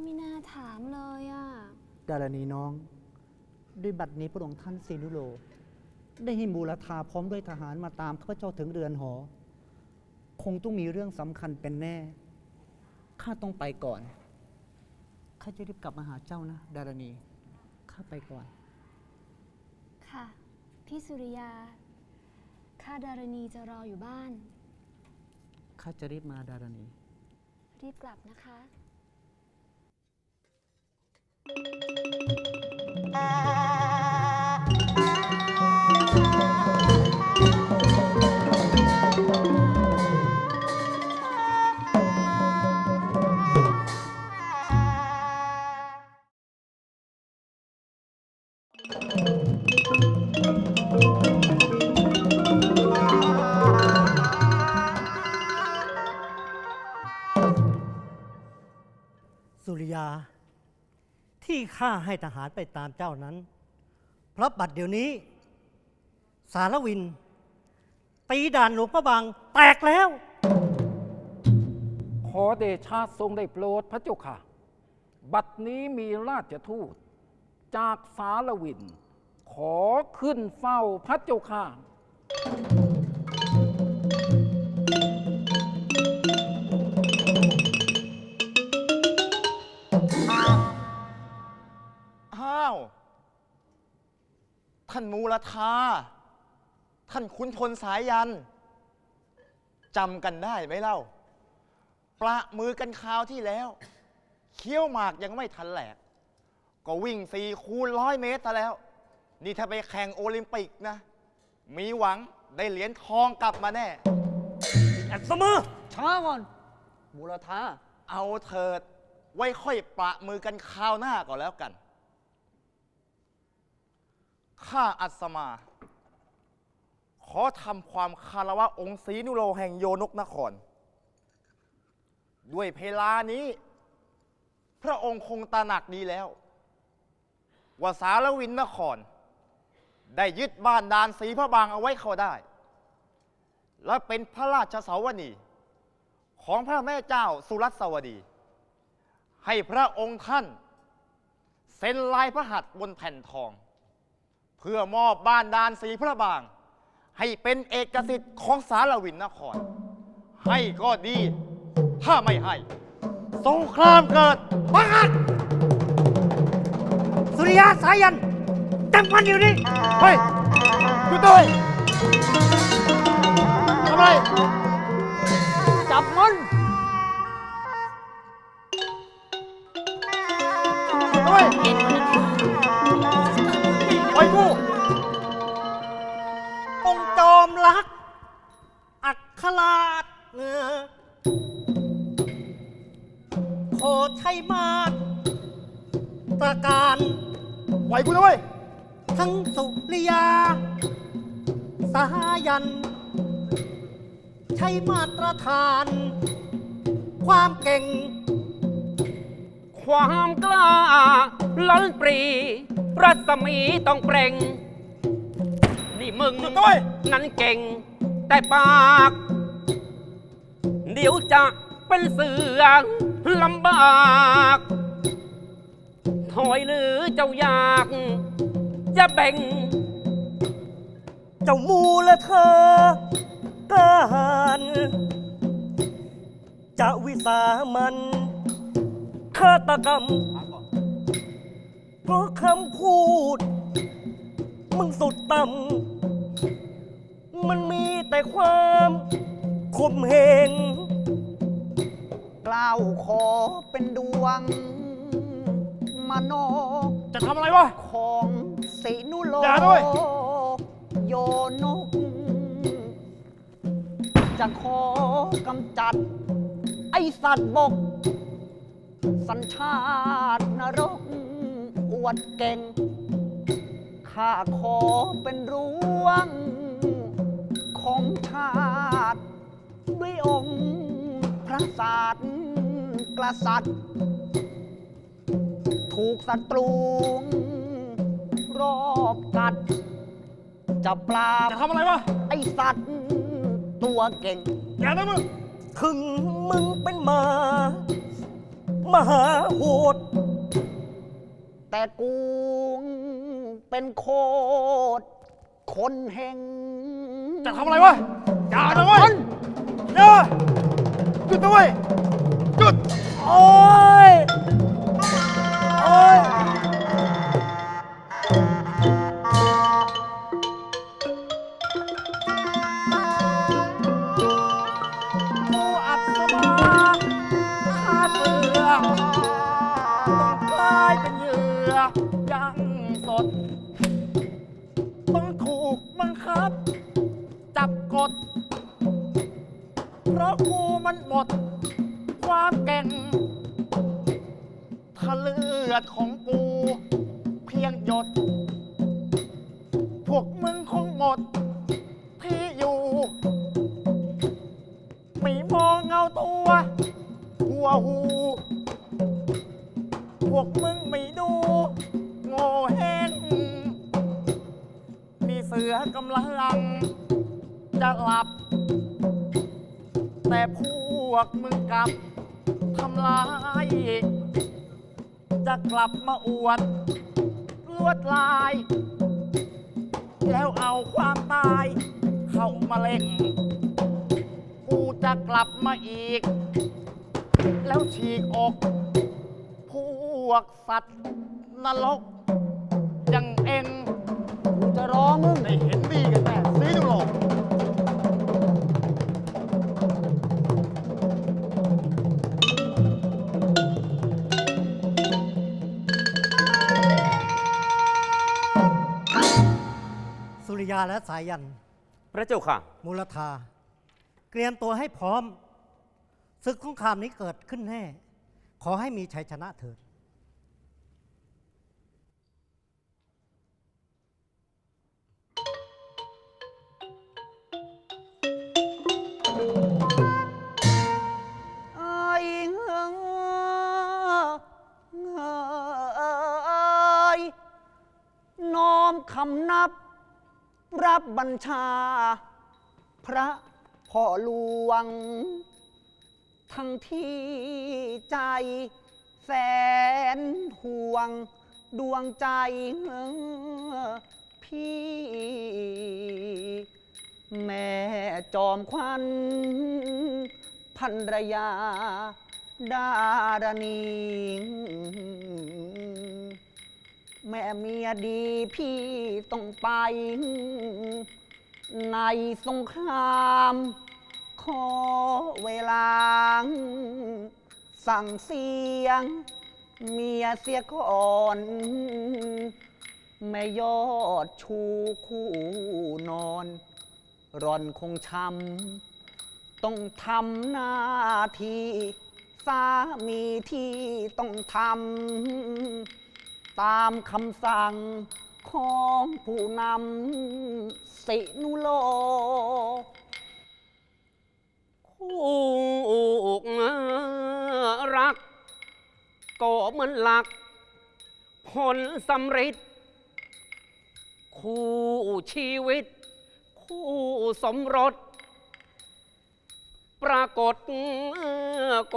ไม่น่าถามเลยอะ ดารณีน้อง ด้วยบัดนี้พระองค์ท่านเซนุโล ได้ให้มูลธาพร้อมด้วยทหารมาตามข้าพเจ้าถึงเรือนหอ คงต้องมีเรื่องสำคัญเป็นแน่ ข้าต้องไปก่อน ข้าจะรีบกลับมาหาเจ้านะ ดารณี ข้าไปก่อน ค่ะ พี่สุริยา ข้าดารณีจะรออยู่บ้าน ข้าจะรีบมาดารณี รีบกลับนะคะ Thank you. ที่ข้าให้ทหารไปตามเจ้านั้น เพราะบัดเดี๋ยวนี้ สารวิน ตีด่านหลวงพระบางแตกแล้ว ขอเดชะทรงได้โปรดพระเจ้าค่ะ บัดนี้มีราชทูต จากสารวิน ขอขึ้นเฝ้าพระเจ้าค่ะ ท่านมูลธาท่านคุณพลสายยันจำกันได้ไหมเล่า ประมือกันคราวที่แล้ว เคี้ยวหมากยังไม่ทันแหลก ก็วิ่งสี่คูณร้อยเมตรซะแล้ว นี่ถ้าไปแข่งโอลิมปิกนะ มีหวังได้เหรียญทองกลับมาแน่ อัศมือช้าก่อนมูลธาเอาเถิด ไว้ค่อยประมือกันคราวหน้าก่อนแล้วกัน ข้าอัศมา ขอทำความคารวะองค์ศรีนุโรแห่งโยนกนคร ด้วยเพลานี้ พระองค์คงตระหนักดีแล้ว ว่าสารวินนคร ได้ยึดบ้านดานสีพระบางเอาไว้เขาได้ และเป็นพระราชเสาวนีของพระแม่เจ้าสุรัสวดี ให้พระองค์ท่านเซ็นลายพระหัตถ์บนแผ่นทอง เพื่อมอบบ้านดานสีพระบาง ให้เป็นเอกสิทธิ์ของสารวินนคร ให้ก็ดี ถ้าไม่ให้ สงครามเกิดบ้านสุริยาสายันจังมันอยู่นี่เฮ้ยหยุดด้วยทำไมจับมัน อัคราชเงอขอใช้มาตรประการปล่อยกูด้วยทั้งสุริยาสายัน ใช้มาตรฐาน ความเก่ง ความกล้าล้นปรี รัศมีต้องเปล่ง นี่มึง หยุดด้วย นั้นเก่ง แต่ปาก เดี๋ยวจะเป็นเสือลำบาก ถอยหรือเจ้าอยาก จะแบ่ง เจ้ามูและเธอกล้าหาญจะวิสามันฆาตกรรมเพราะคำพูด มึงสุดต่ำมันมีแต่ความ ข่มเหงกล่าวขอเป็นดวง มโนจะทำอะไรวะ ของสีนุโลอย่าด้วย โยนก จะขอกำจัด ไอสัตว์บก สัญชาตินรก อวดเก่ง ข้าขอเป็นรวง ระศาสตร์กษัตริย์ ถูกศัตรูรอบกัด จะปราบจะทำอะไรวะไอสัตว์ ตัวเก่ง อย่านะมึงถึงมึงเป็นหมามหาโหด แต่กูเป็นโคตรคนแห่งจะทำอะไรวะอย่านะเว้ยอย่า หยุดนะเว้ยหยุด โอ้ย โอ้ยกูอัศมาข้าเสือต้องกลายเป็นเหยื่อยัง แต่พวกมึงกลับทำลาย จะกลับมาอวดลวดลาย แล้วเอาความตาย เข้ามาเล่นกูจะกลับมาอีก แล้วฉีกอก พวกสัตว์นรกอยังเอง กูจะร้องมึงได้เห็นดีกัน ริยาและสายัน พระเจ้าค่ะ มูลธาเตรียมตัวให้พร้อมศึกสงครามนี้เกิดขึ้นแน่ ขอให้มีชัยชนะเถิดไอ้เฮ้ยน้อมคำนับ รับบัญชา พระพ่อหลวง ทั้งที่ใจ แสนห่วง ดวงใจพี่ แม่จอมควันพันรยา ดารณี แม่เมียดีพี่ต้องไป ในสงครามขอเวลา สั่งเสียง เมียเสียก่อนแม่ยอดชูคู่นอน ร่อนคงช้ำต้องทำหน้าที่สามีที่ต้องทำ ตามคำสั่งของผู้นำสินุโลคู่รัก ก็เหมือนหลัก ผลสำเร็จคู่ชีวิต คู่สมรส ปรากฏโก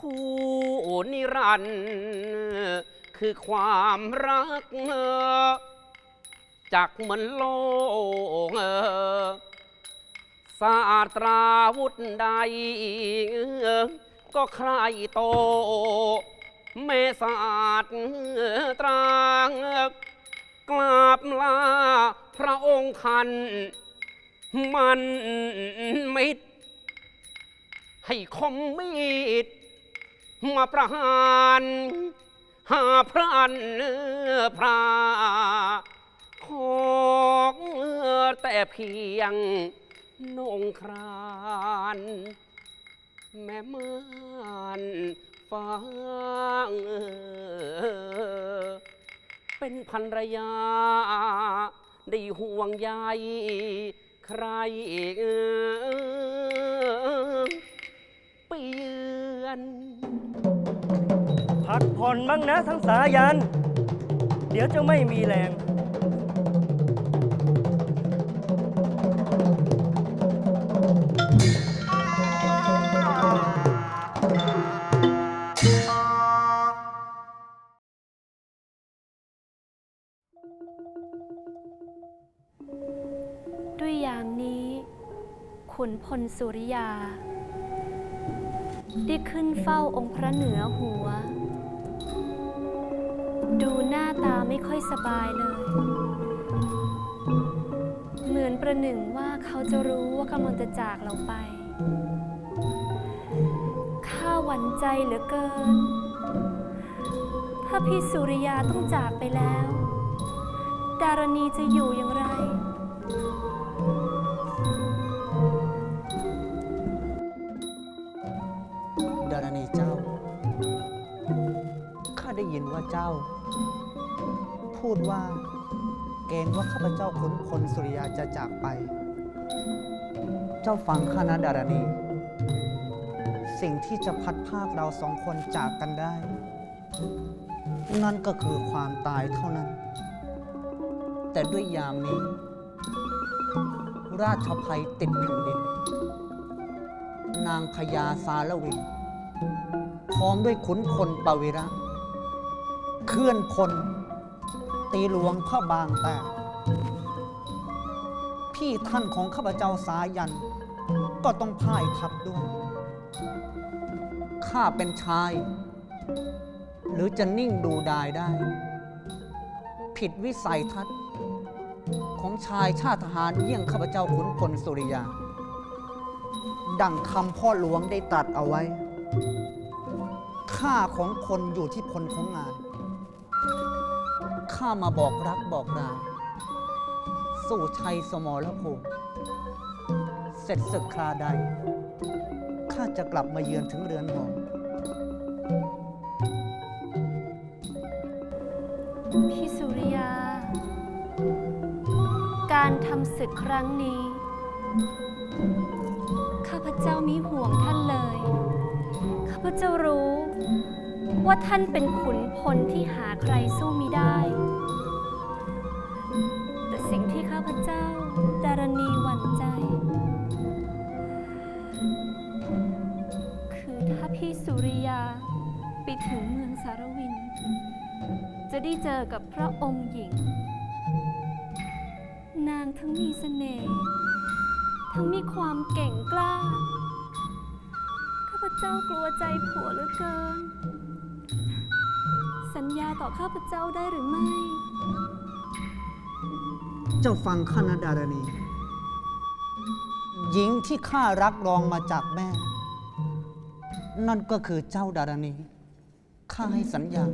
คู่นิรันดร์คือความรักจากเหมือนโลกศาสตราวุธใด ก็ใครโต เมศาสตตรางกราบลาพระองค์ท่านมันมิตรให้คมมีด มาประหารหาพระอันพระของแต่เพียงนงครานแม่ม่านฟ้าเป็นภรรยา ได้ห่วงใยใครเอก ปเยือน พักผ่อนบ้างนะทั้งสายัน เดี๋ยวจะไม่มีแรง ด้วยอย่างนี้ ขุนพลสุริยา ได้ขึ้นเฝ้าองค์พระเหนือหัว ดูหน้าตาไม่ค่อยสบายเลย เหมือนประหนึ่งว่าเขาจะรู้ว่ากำลังจะจากเราไป ข้าหวั่นใจเหลือเกิน ถ้าพี่สุริยาต้องจากไปแล้ว ดารณีจะอยู่อย่างไร เจ้า พูดว่าเกรงว่าข้าพเจ้าขุนพลสุริยาจะจากไป เจ้าฟังข้านะดารณี สิ่งที่จะพัดภาคเราสองคนจากกันได้ นั่นก็คือความตายเท่านั้น แต่ด้วยยามนี้ ราชภัยติดแผ่นดิน นางพญาสารวินพร้อมด้วยขุนพลปวิระ เคลื่อนพล ตีหลวงพระบางแตกพี่ท่านของข้าพเจ้าสายัน ก็ต้องพ่ายทับด้วย ข้าเป็นชาย หรือจะนิ่งดูดายได้ ผิดวิสัยทัศน์ ของชายชาติทหารเยี่ยงข้าพเจ้าขุนพลสุริยา ดังคำพ่อหลวงได้ตรัสเอาไว้ค่าของคนอยู่ที่ผลของงาน ข้ามาบอกรักบอกราสู่ชัยสมรภูมิเสร็จศึกคราใด ข้าจะกลับมาเยือนถึงเรือนหอพี่สุริยา การทำศึกครั้งนี้ ข้าพเจ้ามิห่วงท่านเลย ข้าพเจ้ารู้ว่าท่านเป็นขุนพลที่หาใครสู้มิได้ ไปถึงเมืองสารวิน จะได้เจอกับพระองค์หญิง นางทั้งมีเสน่ห์ทั้งมีความเก่งกล้า ข้าพเจ้ากลัวใจผัวเหลือเกิน สัญญาต่อข้าพเจ้าได้หรือไม่ เจ้าฟังข้านะดารณี หญิงที่ข้ารักรองมาจากแม่ นั่นก็คือเจ้าดารณี ข้าให้สัญญา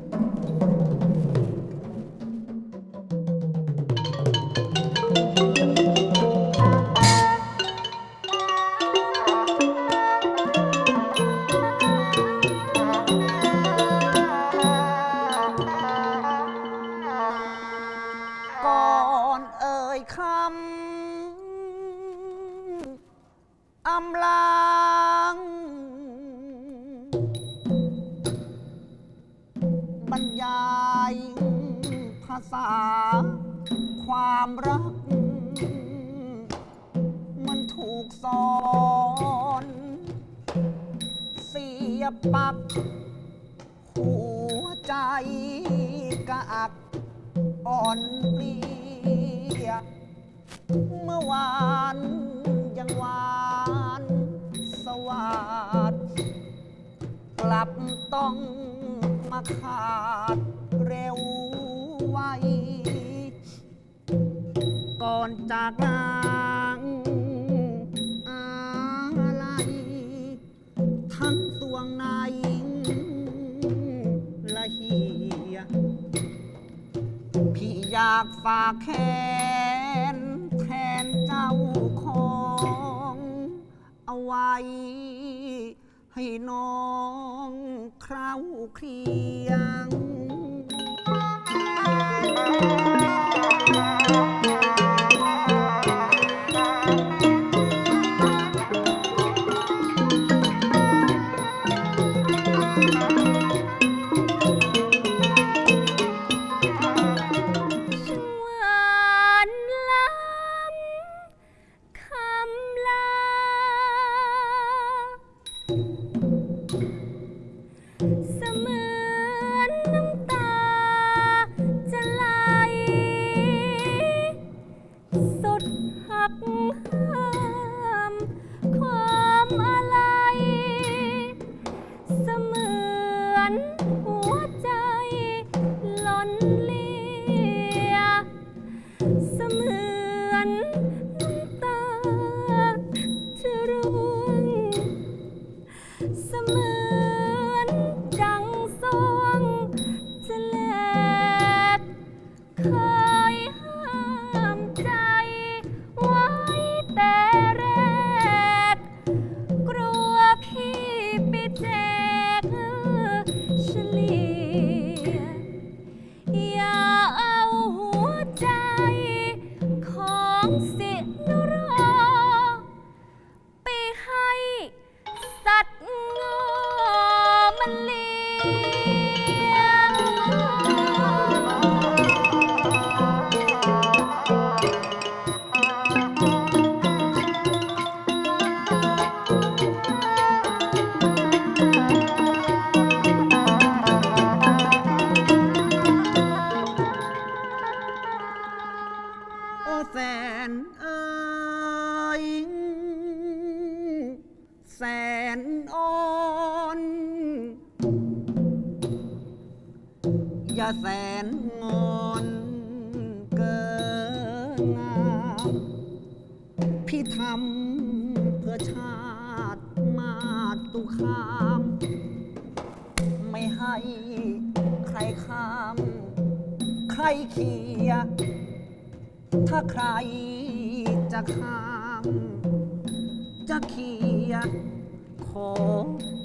เมื่อวานยังหวานสวัสดกลับต้องมาขาดเร็วไว ก่อนจากลางอะไรทั้งสวงในละเหียพี่อยากฝากแข เอาไว้ ให้น้องคราวเครียง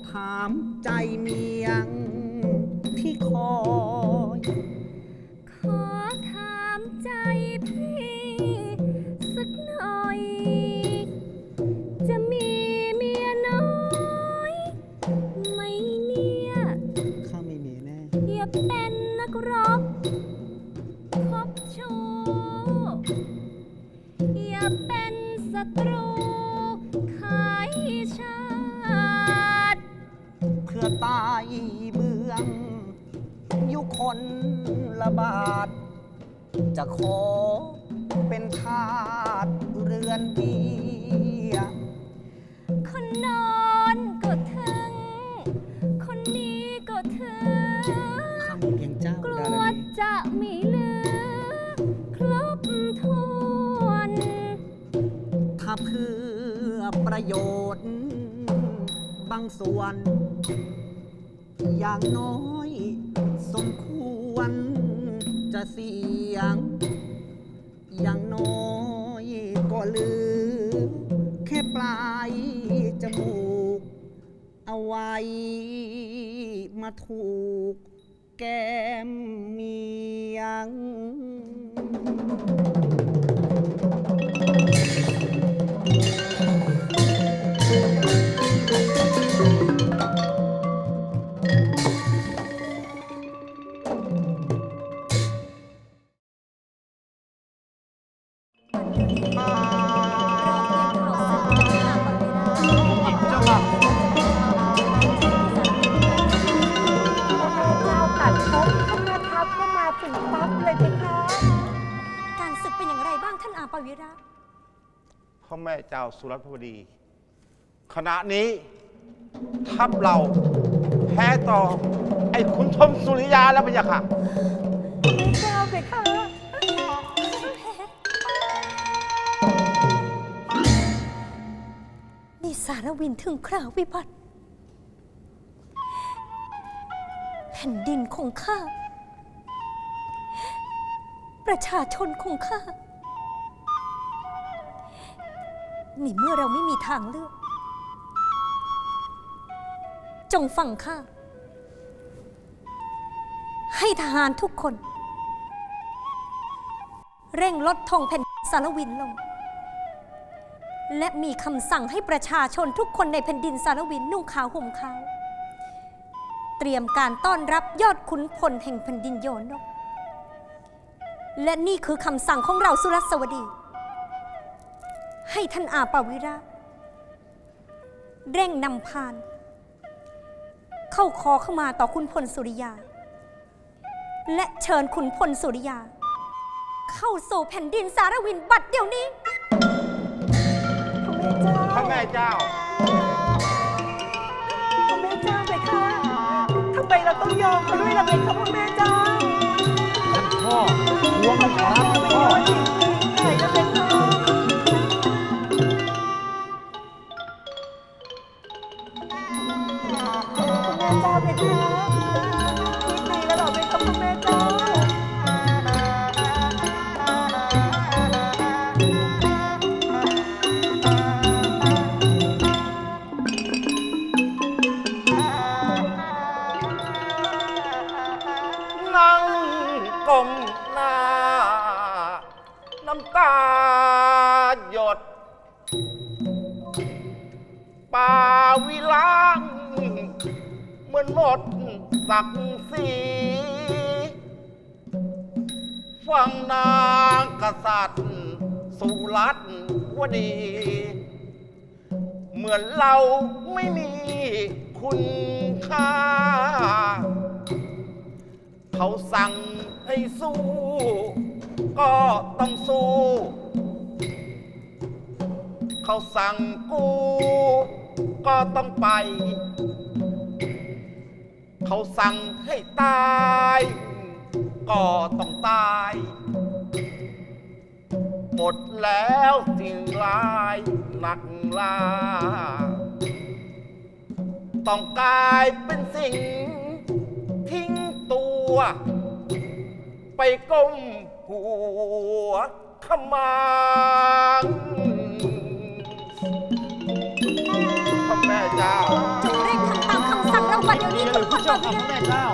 ถามใจเมียงที่คอยขอถ คนละบาท จะขอเป็นทาสเรือนเดียคนนอนก็ถึง คนนี้ก็ถึง ข้ามีเพียงเจ้ากลัดารวณีจะไม่เหลือ ครบถ้วน ถ้าเพื่อประโยชน์ บางส่วน อย่างน้อ เสียง อย่างน้อยก็ลือ แค่ปลายจมูก เอาไว้มาถูกแก้มเมียง สุรัตนพดี ขณะนี้ทัพเราแพ้ต่อ ไอ้ขุนชนสุริยาแล้วพะยะค่ะนี่สารวินถึงคราววิบัติ แผ่นดินของข้า ประชาชนของข้า นี่เมื่อเราไม่มีทางเลือก จงฟังข้า ให้ทหารทุกคน เร่งลดธงแผ่นดินสารวินลง และมีคำสั่งให้ประชาชนทุกคนในแผ่นดินสารวินนุ่งขาวห่มขาว เตรียมการต้อนรับยอดขุนพลแห่งแผ่นดินโยนก และนี่คือคำสั่งของเราสุรสวดี ให้ท่านอาปาวิระเร่งนำพาน เข้าคอเข้ามาต่อคุณพลสุริยา และเชิญขุนพลสุริยา เข้าสู่แผ่นดินสารวินบัดเดี๋ยวนี้ พระแม่เจ้า พระแม่เจ้าไปค่ะทำไมเราต้องยอมเขาด้วยล่ะเพคะพ่อแม่เจ้า น้ำตาหยดป่าวิลางเหมือนหมดศักดิ์ศรีฟังนางกษัตริย์ สุรัตน์วดี เหมือนเราไม่มีคุณค่า เขาสั่งให้สู้ ก็ต้องสู้ เขาสั่งกู ก็ต้องไป เขาสั่งให้ตาย ก็ต้องตาย หมดแล้วสิ่งร้ายหนักลาต้องกลายเป็นสิ่ง ทิ้งตัว ไปก้ม หัวขมางพระแม่เจ้าจงรีบทำตามคำสั่งเราบัดเดี๋ยวนี้ทุกคนเจ้าค่ะพระแม่เจ้า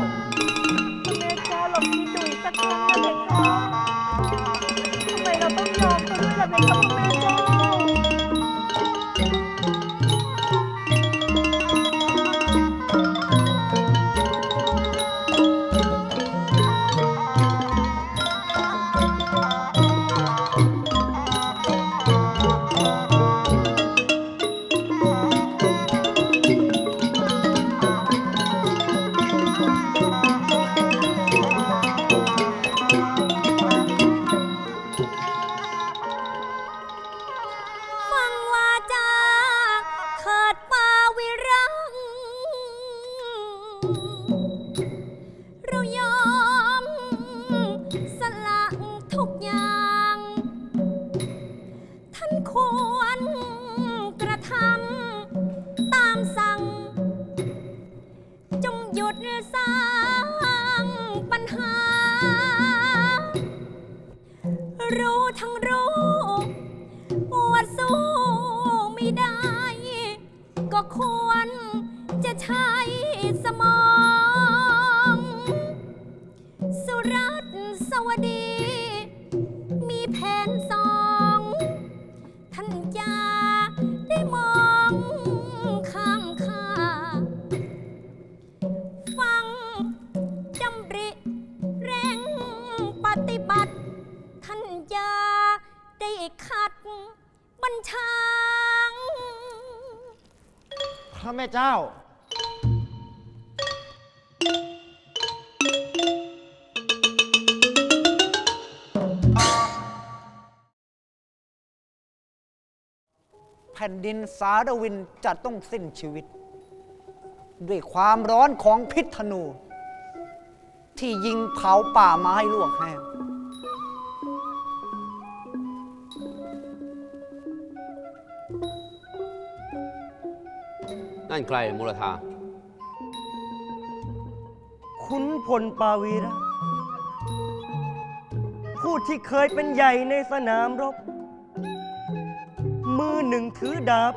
ผ่นดินสารวินจะต้องสิ้นชีวิต ด้วยความร้อนของพิษธนู ที่ยิงเผาป่าไม้ลวกแห้งนั่นใครมูลธาขุนพลปาวีระผู้ที่เคยเป็นใหญ่ในสนามรบ มือหนึ่งถือดาบ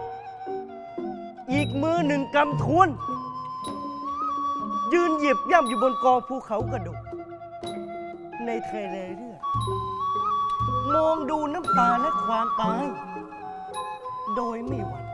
อีกมือหนึ่งกำทวน ยืนเหยียบย่ำอยู่บนกองภูเขากระดูกในทะเลเลือดมองดูน้ำตาและความตาย โดยไม่หวั่น